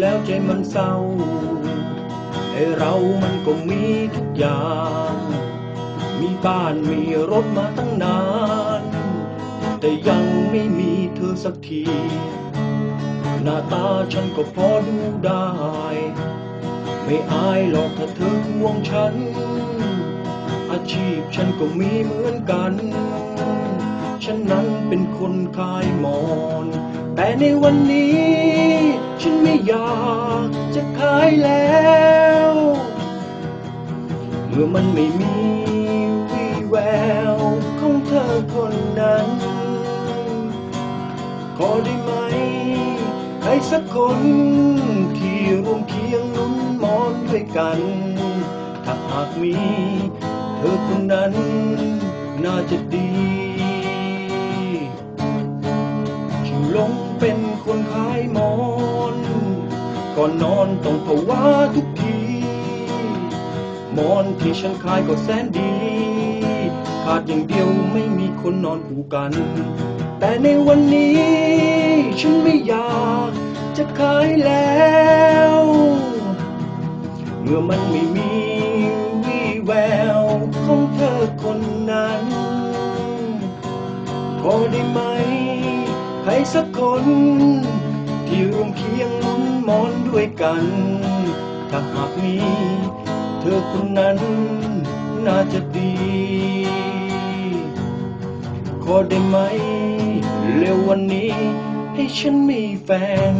แล้วใจมันเศร้าไอเรามันก็มีทุกอย่าง มีบ้านมีรถมาตั้งนาน แต่ยังไม่มีเธอสักที หน้าตาฉันก็พอดูได้ ไม่อายหรอกถ้าเธอห่วงฉัน อาชีพฉันก็มีเหมือนกัน ฉันนั้นเป็นคนขายมอน แต่ในวันนี้ฉัน อยากจะขายแล้ว เมื่อมันไม่มีวี่แววของเธอคนนั้น ขอได้ไหมให้สักคนที่ร่วมเคียงหนุนมอนด้วยกัน ถ้าหากมี เธอคนนั้นน่าจะดี ก่อนนอนต้องภาวะทุกทีหมอนที่ฉันขายก็แสนดี ขาดอย่างเดียวไม่มีคนนอนคู่กัน แต่ในวันนี้ ฉันไม่อยากจะขายแล้ว เมื่อมันไม่มีวี่แววของเธอคนนั้นขอได้ไหม ใครสักคน ที่ร่วมเคียงหนุนมอนด้วยกัน ถ้าหากมีเธอคนนั้นน่าจะดี ขอได้ไหม เร็ววันนี้ ให้ฉันมีแฟน